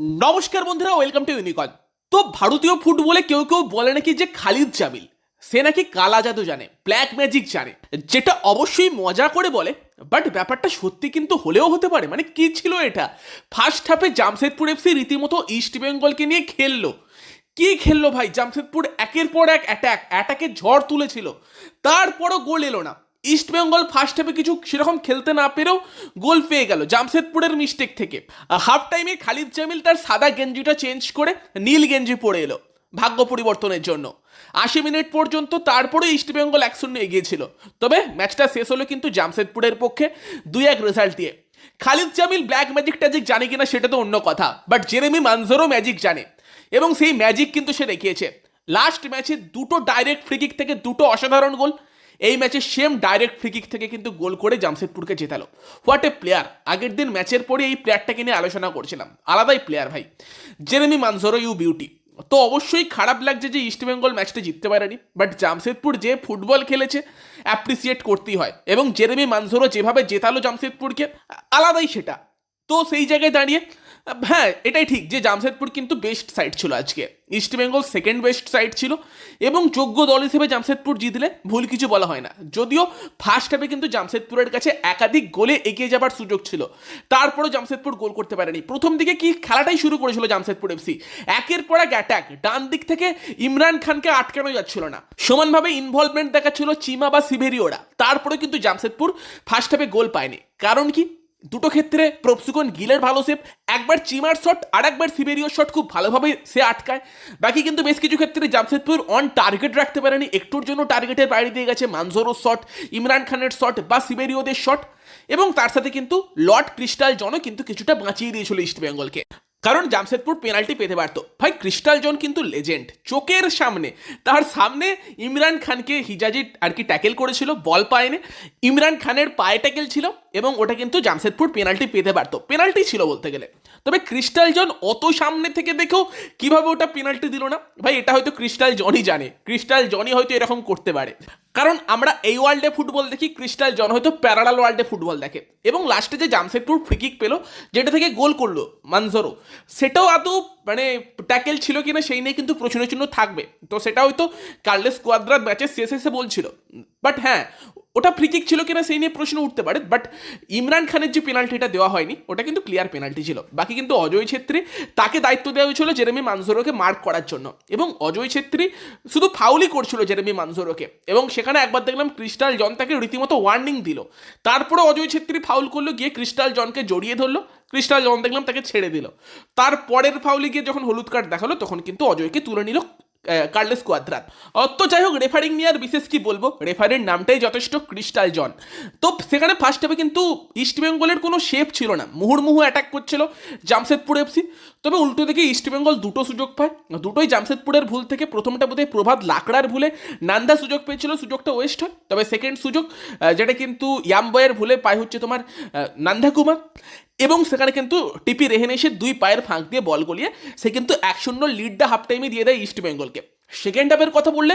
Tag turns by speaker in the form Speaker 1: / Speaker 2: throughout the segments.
Speaker 1: নমস্কার বন্ধুরা welcome to ইউনিকন তো ভারতীয় ফুটবলে কেউ কেউ বলে নাকি যে খালিদ জামিল, সে নাকি কালা জাদু জানে ব্ল্যাক ম্যাজিক জানে, যেটা অবশ্যই মজা করে বলে বাট ব্যাপারটা সত্যি কিন্তু হলেও হতে পারে মানে কি ছিল এটা? ফার্স্ট হাফে জামশেদপুর এফসি রীতিমতো ইস্ট বেঙ্গলকে নিয়ে খেললো। কি খেললো ভাই? জামশেদপুর একের পর এক অ্যাটাক অ্যাটাকে ঝড় তুলেছিল। তারপরও গোল এলো না। ইস্ট বেঙ্গল ফার্স্ট হাফে কিছু সেরকম খেলতে না পেরেও গোল পেয়ে গেল জামশেদপুরের মিস্টেক থেকে। হাফ টাইমে খালিদ জামিল তার সাদা গেঞ্জিটা চেঞ্জ করে নীল গেঞ্জি পরে এলো ভাগ্য পরিবর্তনের জন্য। আশি মিনিট পর্যন্ত তারপরে ইস্ট বেঙ্গল এক শূন্য এগিয়েছিল। তবে ম্যাচটা শেষ হলো কিন্তু জামশেদপুরের পক্ষে দুই এক রেজাল্ট দিয়ে। খালিদ জামিল ব্ল্যাক ম্যাজিক ট্যাজিক জানে কিনা সেটা তো অন্য কথা বাট জেরেমি মানজোরও ম্যাজিক জানে। এবং সেই ম্যাজিক কিন্তু সে দেখিয়েছে। লাস্ট ম্যাচে দুটো ডাইরেক্ট ফ্রিকিক থেকে দুটো অসাধারণ গোল এই ম্যাচে সেম ডাইরেক্ট ফ্রিকিক থেকে কিন্তু গোল করে জামশেদপুরকে জেতালো। হোয়াট এ প্লেয়ার আগের দিন ম্যাচের পরে এই প্লেয়ারটাকে নিয়ে আলোচনা করছিলাম। আলাদাই প্লেয়ার ভাই। জেরেমি মানজোরো ইউ বিউটি তো অবশ্যই খারাপ লাগছে যে ইস্ট বেঙ্গল ম্যাচটা জিততে পারেনি বাট জামশেদপুর যে ফুটবল খেলেছে অ্যাপ্রিসিয়েট করতেই হয়। এবং জেরেমি মানজোরো যেভাবে জেতালো জামশেদপুরকে, আলাদাই সেটা। তো সেই জায়গায় দাঁড়িয়ে হ্যাঁ এটাই ঠিক যে জামশেদপুর কিন্তু বেস্ট সাইড ছিল আজকে। East Bengal second best side ছিল এবং যোগ্য দল হিসেবে জামশেদপুর জিতলে ভুল কিছু বলা হয় না। যদিও ফার্স্ট হাফে কিন্তু জামশেদপুরের কাছে একাধিক গোলে এগিয়ে যাবার সুযোগ ছিল। তারপরেও জামশেদপুর গোল করতে পারেনি। প্রথম দিকে কি খেলাটাই শুরু করেছিল জামশেদপুর এফসি একের পর এক অ্যাটাক ডান দিক থেকে ইমরান খানকে আটকানো যাচ্ছিল না। সমানভাবে ইনভলভমেন্ট দেখাচ্ছিল চিমা বা সিভেরিওরা। তারপরে কিন্তু জামশেদপুর ফার্স্ট হাফে গোল পায়নি। কারণ কি? দুটো ক্ষেত্রে প্রপসুকন গিলের ভালো সেপ একবার চিমার শট আর একবার সিবেরিও শট খুব ভালোভাবে সে আটকায়। বাকি কিন্তু বেশ কিছু ক্ষেত্রে জামশেদপুর অন টার্গেট রাখতে পারেনি, একটুর জন্য টার্গেটের বাইরে দিয়ে গেছে মানজোরোর শট ইমরান খানের শট বা সিবেরিওদের শট এবং তার সাথে কিন্তু লর্ড ক্রিস্টাল জনও কিন্তু কিছুটা বাঁচিয়ে দিয়েছিল ইস্ট বেঙ্গলকে। কারণ জামশেদপুর পেনাল্টি পেতে পারত। ভাই ক্রিস্টাল জোন কিন্তু লেজেন্ড চোখের সামনে। তার সামনে ইমরান খানকে হিজাজি আর কি ট্যাকেল করেছিল বল পায়নি। ইমরান খানের পায়ে ট্যাকেল ছিল এবং ওটা কিন্তু জামশেদপুর পেনাল্টি পেতে পারত। পেনাল্টি ছিল বলতে গেলে। তবে ক্রিস্টাল জন অত সামনে থেকে দেখেও কীভাবে ওটা পেনাল্টি দিল না? ভাই, এটা হয়তো ক্রিস্টাল জনই জানে। ক্রিস্টাল জনই হয়তো এরকম করতে পারে। কারণ আমরা এই ওয়ার্ল্ডে ফুটবল দেখি ক্রিস্টাল জন হয়তো প্যারালাল ওয়ার্ল্ডে ফুটবল দেখে। এবং লাস্টে যে জামশেদপুর ফ্রিকিক পেল, যেটা থেকে গোল করল মানজরো সেটাও আদৌ মানে ট্যাকেল ছিল কিনা সেই নিয়ে কিন্তু প্রশ্ন চিহ্ন থাকবে। তো সেটা হয়তো কার্লেস কোয়াদ্রাত ম্যাচের শেষে এসে বলছিল। বাট হ্যাঁ ওটা ফ্রিকিক ছিল কিনা সেই নিয়ে প্রশ্ন উঠতে পারে বাট ইমরান খানের যে পেনাল্টিটা দেওয়া হয়নি, ওটা কিন্তু ক্লিয়ার পেনাল্টি ছিল। বাকি কিন্তু অজয় ছেত্রী তাকে দায়িত্ব দেওয়া হয়েছিল জেরেমি মানজোরোকে মার্ক করার জন্য। এবং অজয় ছেত্রী শুধু ফাউলই করছিল জেরেমি মানজোরোকে এবং সেখানে একবার দেখলাম ক্রিস্টাল জন তাকে রীতিমতো ওয়ার্নিং দিল। তারপরে অজয় ছেত্রী ফাউল করল, গিয়ে ক্রিস্টাল জনকে জড়িয়ে ধরলো। ক্রিস্টাল জন দেখলাম তাকে ছেড়ে দিল। তারপরের ফাউলে গিয়ে যখন হলুদ কার্ড দেখাল, তখন কিন্তু অজয়কে তুলে নিল কার্লেস কোয়াদ্রাত। তো যাই হোক রেফারিং নিয়ে আর বিশেষ কি বলব? রেফারির নামটাই যথেষ্ট ক্রিস্টাল জন। তো সেখানে ফার্স্ট হাফে কিন্তু ইস্ট বেঙ্গলের কোনো শেপ ছিল না। মুহুর্মুহু অ্যাটাক করছিল জামশেদপুর এফসি তবে উল্টো দিকে ইস্ট বেঙ্গল দুটো সুযোগ পায়। দুটোই জামশেদপুরের ভুল থেকে প্রথমটা বোধহয় প্রভাত লাকড়ার ভুলে নান্দা সুযোগ পেয়েছিল, সুযোগটা ওয়েস্ট হয়। তবে সেকেন্ড সুযোগ যেটা কিন্তু ইয়ামবয়ের ভুলে পায় হচ্ছে তোমার নান্দা কুমার এবং সেখানে কিন্তু টিপি রেহেন এসে দুই পায়ের ফাঁক দিয়ে বল গলিয়ে সে কিন্তু এক শূন্য লিডটা হাফ টাইমে দিয়ে দেয় ইস্ট বেঙ্গলকে সেকেন্ড হাফের কথা বললে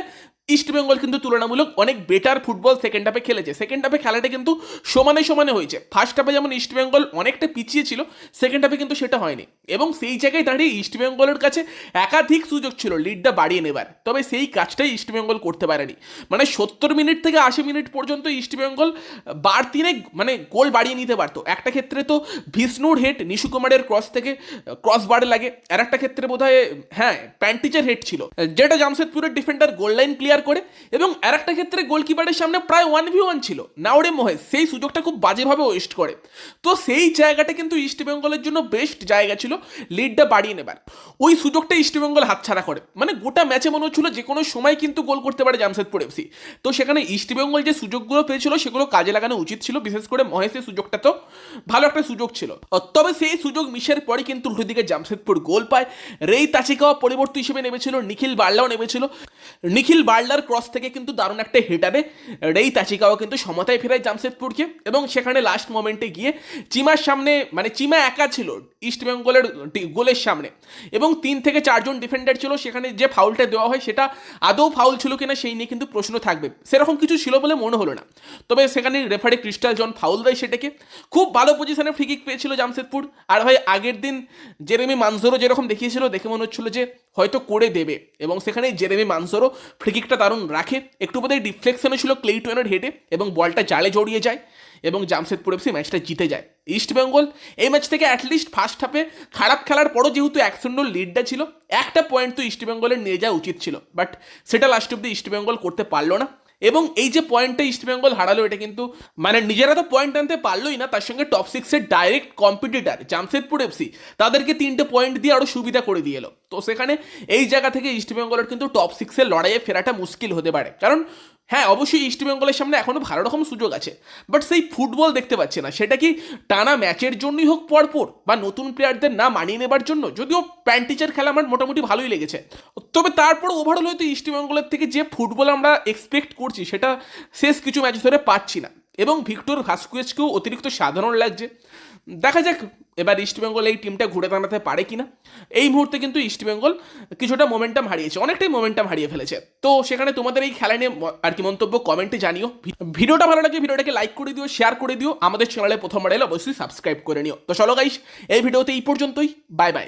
Speaker 1: ইস্ট বেঙ্গল কিন্তু তুলনামূলক অনেক বেটার ফুটবল সেকেন্ড হাফে খেলেছে। সেকেন্ড হাফে খেলাটা কিন্তু সমানে সমানে হয়েছে। ফার্স্ট হাফে যেমন ইস্ট বেঙ্গল অনেকটা পিছিয়ে ছিল সেকেন্ড হাফে কিন্তু সেটা হয়নি। এবং সেই জায়গায় দাঁড়িয়ে ইস্ট বেঙ্গলের কাছে একাধিক সুযোগ ছিল লিডটা বাড়িয়ে নেবার। তবে সেই কাজটাই ইস্ট বেঙ্গল করতে পারেনি। মানে সত্তর মিনিট থেকে আশি মিনিট পর্যন্ত ইস্ট বেঙ্গল বার তিনে মানে গোল বাড়িয়ে নিতে পারতো। একটা ক্ষেত্রে তো ভিষ্ণুর হেড নিশু কুমারের ক্রস থেকে ক্রস বারে লাগে। আর একটা ক্ষেত্রে বোধ হয় প্যান্টিচের হেড ছিল। যেটা জামশেদপুরের ডিফেন্ডার গোল লাইন ক্লিয়ার করে, এবং আর একটা ক্ষেত্রে গোলকিপারের সামনে প্রায় ওয়ান ভি ওয়ান ছিল। নাওরে মহেশ সেই সুযোগটা খুব বাজেভাবে ওয়েস্ট করে। তো সেই জায়গাটা কিন্তু ইস্ট বেঙ্গলের জন্য বেস্ট জায়গা ছিল লিডটা বাড়িয়ে নেবার। ওই সুযোগটা ইস্ট বেঙ্গল হাতছাড়া করে। মানে গোটা ম্যাচে মনে হচ্ছিল যে কোনো সময় কিন্তু গোল করতে পারে জামশেদপুর এফসি তো সেখানে ইস্ট বেঙ্গল যে সুযোগগুলো পেয়েছিল, সেগুলো কাজে লাগানো উচিত ছিল। বিশেষ করে মহেশের সুযোগটা তো ভালো একটা সুযোগ ছিল। তবে সেই সুযোগ মিশের পরে কিন্তু উল্টো দিকে জামশেদপুর গোল পায়। রেই তাচিকাও পরিবর্তন হিসেবে নেমেছিল, নিখিল বার্লাও নেমেছিল। নিখিল বার্লা কার্লার ক্রস থেকে কিন্তু দারুণ একটা হেটারে রেই তাচিকাও কিন্তু সমতায় ফেরায় জামশেদপুরকে এবং সেখানে লাস্ট মোমেন্টে গিয়ে চিমার সামনে মানে চিমা একা ছিল ইস্ট বেঙ্গলের গোলের সামনে। এবং তিন থেকে চারজন ডিফেন্ডার ছিল, সেখানে যে ফাউলটা দেওয়া হয় সেটা আদৌ ফাউল ছিল কিনা সেই নিয়ে কিন্তু প্রশ্ন থাকবে। সেরকম কিছু ছিল বলে মনে হলো না। তবে সেখানে রেফারি ক্রিস্টাল জন ফাউল দেয় সেটাকে। খুব ভালো পজিশনে ফ্রি কিক পেয়েছিল জামশেদপুর আর ভাই আগের দিন জেরেমি মানজোরও যেরকম দেখিয়েছিল, দেখে মনে হচ্ছিল যে হয়তো করে দেবে এবং সেখানে জেরেমি মানসরও। ফ্রিকিকটা দারুণ রাখে। একটু বোধহয় ডিফ্লেকশনে ছিল ক্লেই টোয়েনের হেডে এবং বলটা জালে জড়িয়ে যায় এবং জামশেদপুর এফসি ম্যাচটা জিতে যায়। ইস্ট বেঙ্গল এই ম্যাচ থেকে অ্যাটলিস্ট ফার্স্ট হাফে খারাপ খেলার পরও যেহেতু এক শূন্য লিডটা ছিল, একটা পয়েন্ট তো ইস্ট বেঙ্গলের নিয়ে যাওয়া উচিত ছিল। বাট সেটা লাস্ট অব্দি ইস্ট বেঙ্গল করতে পারল না। এবং এই যে পয়েন্টটা ইস্টবেঙ্গল হারালো, এটা কিন্তু মানে নিজেরা তো পয়েন্ট আনতে পারলোই না, তার সঙ্গে টপ সিক্সের ডাইরেক্ট কম্পিটিটার জামশেদপুর এফসি তাদেরকে তিনটে পয়েন্ট দিয়ে আরও সুবিধা করে দিয়ে এলো। তো সেখানে এই জায়গা থেকে ইস্ট বেঙ্গলের কিন্তু টপ সিক্সের লড়াইয়ে ফেরাটা মুশকিল হতে পারে। কারণ হ্যাঁ অবশ্যই ইস্ট বেঙ্গলের সামনে এখনও ভালো রকম সুযোগ আছে। বাট সেই ফুটবল দেখতে পাচ্ছে না। সেটা কি টানা ম্যাচের জন্যই হোক পরপর বা নতুন প্লেয়ারদের না মানিয়ে নেবার জন্য, যদিও প্যান্টিচার খেলা আমার মোটামুটি ভালোই লেগেছে। তবে তারপর ওভারঅল হয়তো ইস্টবেঙ্গলের থেকে যে ফুটবল আমরা এক্সপেক্ট করছি, সেটা শেষ কিছু ম্যাচ ধরে পাচ্ছি না। এবং ভিক্টর ভাস্কুয়েজকেও অতিরিক্ত সাধারণ লাগছে। দেখা যাক এবার ইস্টবেঙ্গল এই টিমটা ঘুরে দাঁড়াতে পারে কিনা। এই মুহূর্তে কিন্তু ইস্টবেঙ্গল কিছুটা মোমেন্টাম হারিয়েছে, অনেকটাই মোমেন্টাম হারিয়ে ফেলেছে। তো সেখানে তোমাদের এই খেলা নিয়ে আর কি মন্তব্য কমেন্টে জানিও। ভিডিওটা ভালো লাগে, ভিডিওটাকে লাইক করে দিও শেয়ার করে দিও। আমাদের চ্যানেলে প্রথমবার এলে অবশ্যই সাবস্ক্রাইব করে নিও। তো চলো গাইস এই ভিডিওতে এই পর্যন্তই। Bye bye